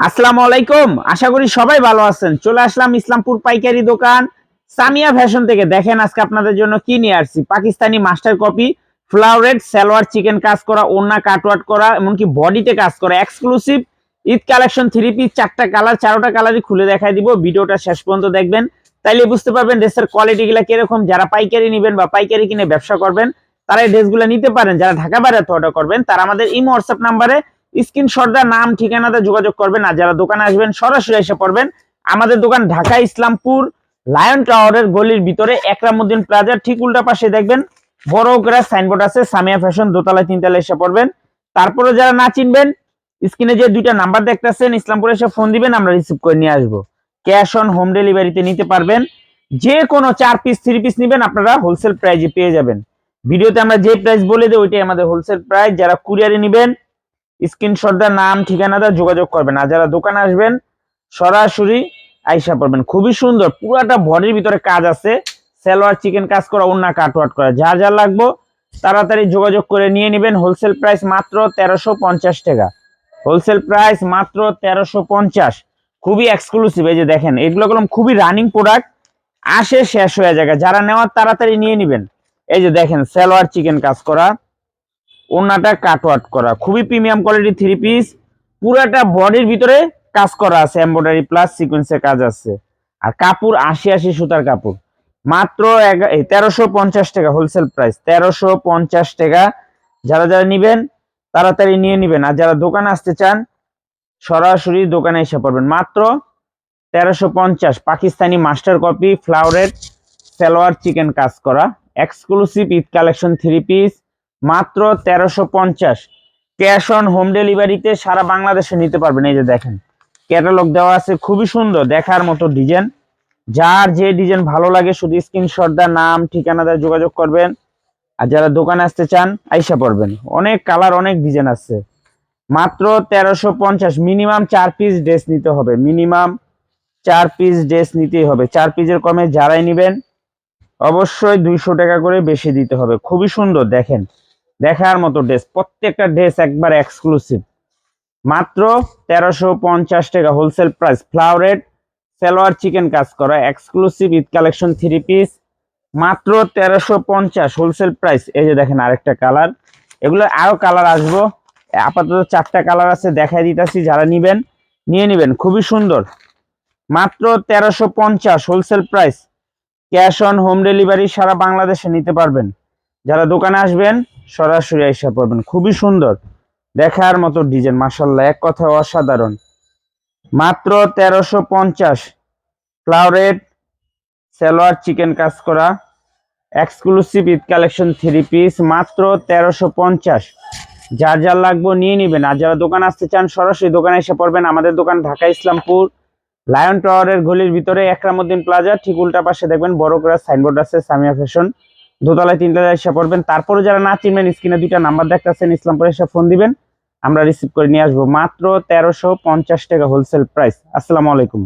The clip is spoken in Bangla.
আসসালামু আলাইকুম। আশা করি সবাই ভালো আছেন। চলে আসলাম ইসলামপুর পাইকারি দোকান। সামিয়া ফ্যাশন থেকে দেখেন আজকে আপনাদের জন্য কি নিয়ে আসছি। Pakistani master copy, flowered, salwar, chikan কাজ করা ওন্না কাটওয়াট করা, এমনকি বডিতে কাজ করা exclusive Eid collection three piece চারটা কালার চারোটা কালারই খুলে দেখাই দিব। ভিডিওটা শেষ পর্যন্ত দেখবেন। তাইলে বুঝতে পারবেন ড্রেসের কোয়ালিটি গুলা কীরকম। যারা পাইকারি নেবেন বা পাইকারি কিনে ব্যবসা করবেন তারা এই ড্রেসগুলো নিতে পারেন। যারা ঢাকা বাইরে অর্ডার করবেন, তারা আমাদের ইমো হোয়াটসঅ্যাপ নাম্বারে স্ক্রিনশটটা নাম, ঠিকানাতে যোগাযোগ করবেন আর যারা দোকানে আসবেন, সরাসরি এসে পড়বেন। আমাদের দোকান ঢাকা ইসলামপুর, লায়ন টাওয়ারের গলির ভিতরে, একরামুদ্দিন প্লাজার ঠিক উল্টা পাশে দেখবেন। বড় করে সাইনবোর্ড আছে, সামিয়া ফ্যাশন দোতলায়, তিনতলায় এসে পড়বেন। তারপরে যারা না চিনবেন, স্ক্রিনে যে দুইটা নাম্বার দেখতেছেন, ইসলামপুরে এসে ফোন দিবেন, আমরা রিসিভ করে নিয়ে আসব। ক্যাশ অন হোম ডেলিভারিতে নিতে পারবেন। যে কোনো চার পিস থ্রি পিস নেবেন, আপনারা হোলসেল প্রাইজে পেয়ে যাবেন। ভিডিওতে আমরা যে প্রাইস বলে দিই, ওইটাই আমাদের হোলসেল প্রাইস যারা কুরিয়ারে নেবেন স্ক্রিনশট দা নাম ঠিকানা দা যোগাযোগ করবেন। আর যারা দোকানে আসবেন, সরাসরি আইসা পড়বেন। খুবই সুন্দর, পুরাটা বডির ভিতরে কাজ আছে। সালোয়ার, চিকেন, কাজ করা অন্য কাটওয়াট করা। যা যা লাগবো, তাড়াতাড়ি যোগাযোগ করে নিয়ে নেবেন। হোলসেল প্রাইস মাত্র তেরোশো পঞ্চাশ টাকা। হোলসেল প্রাইস মাত্র তেরোশো পঞ্চাশ। খুবই এক্সক্লুসিভ এই যে দেখেন, এগুলো কলম খুবই রানিং প্রোডাক্ট আসে, শেষ হয়ে যায়। যারা নেওয়ার, তাড়াতাড়ি নিয়ে নেবেন। এই যে দেখেন, সালোয়ার, চিকেন, কাজ করা। ওনাটা কাটওয়াট করা। খুবই প্রিমিয়াম কোয়ালিটি থ্রি পিস পুরাটা বডির ভিতরে কাজ করা আছে। এমব্রয়ডারি প্লাস সিকোয়েন্সের কাজ আছে। আর কাপড়, আশি আশি সুতার কাপড়। মাত্র তেরোশো পঞ্চাশ টাকা হোলসেল প্রাইস তেরোশো পঞ্চাশ টাকা। যারা যারা নিবেন, তাড়াতাড়ি নিয়ে নিবেন। আর যারা দোকানে আসতে চান, সরাসরি দোকানে এসে পড়বেন। মাত্র তেরোশো পঞ্চাশ। পাকিস্তানি মাস্টার কপি ফ্লাওয়ারের সালোয়ার চিকেন কাজ করা। Exclusive Eid collection three piece মাত্র তেরোশো পঞ্চাশ। ক্যাশ অন হোম ডেলিভারিতে সারা বাংলাদেশে নিতে পারবেন। এই যে দেখেন ক্যাটালগ দেওয়া আছে, খুবই সুন্দর, দেখার মতো ডিজাইন যার যে ডিজাইন ভালো লাগে, শুধু স্ক্রিনশট দা নাম, ঠিকানা দা যোগাযোগ করবেন। আর যারা দোকানে আসতে চান, আইসা পড়বেন। অনেক কালার অনেক ডিজাইন আছে। মাত্র তেরোশো পঞ্চাশ মিনিমাম চার পিস ড্রেস নিতে হবে। মিনিমাম চার পিস ড্রেস নিতেই হবে। চার পিসের কমে যারাই নিবেন, অবশ্যই দুইশো টাকা করে বেশি দিতে হবে। খুবই সুন্দর, দেখেন। দেখার মতো ড্রেস প্রত্যেকটা ড্রেস একবার এক্সক্লুসিভ মাত্র তেরোশো পঞ্চাশ টাকা wholesale price flowered salwar chikan কাজ করা। Exclusive Eid collection three piece মাত্র তেরোশো পঞ্চাশ হোলসেল প্রাইস এই যে দেখেন আরেকটা কালার এগুলো আরও কালার আসব। আপাতত চারটা কালার আছে, দেখাই দিতেছি, যারা নিবেন, নিয়ে নিবেন। খুবই সুন্দর। মাত্র তেরোশো পঞ্চাশ wholesale price cash on home delivery সারা বাংলাদেশে নিতে পারবেন। যারা দোকানে আসবেন সরাসরি এসে পড়বেন। খুবই সুন্দর। দেখার মতো ডিজাইন মাসাল্লাহ এক কথা অসাধারণ। মাত্র তেরোশো পঞ্চাশ। ফ্লাওয়ারেড সালোয়ার, চিকেন কাজ করা। Exclusive Eid collection three piece মাত্র তেরোশো পঞ্চাশ। যার যার লাগবে নিয়ে নেবেন। আর যারা দোকান আসতে চান, সরাসরি দোকানে এসে পড়বেন। আমাদের দোকান ঢাকা ইসলামপুর, লায়ন টাওয়ারের গলির ভিতরে, একরামুদ্দিন প্লাজা। ঠিক উল্টা পাশে দেখবেন বড় করে সাইনবোর্ড আছে, সামিয়া ফ্যাশন। দোতলায় তিনটা এসে পড়বেন। তারপরে যারা না চিনবেন, স্ক্রিনে দুইটা নাম্বার দেখতেছেন, ইসলামপুরে এসে ফোন দিবেন। আমরা রিসিভ করে নিয়ে আসব। মাত্র তেরোশো পঞ্চাশ টাকা হোলসেল প্রাইস আসসালামু আলাইকুম।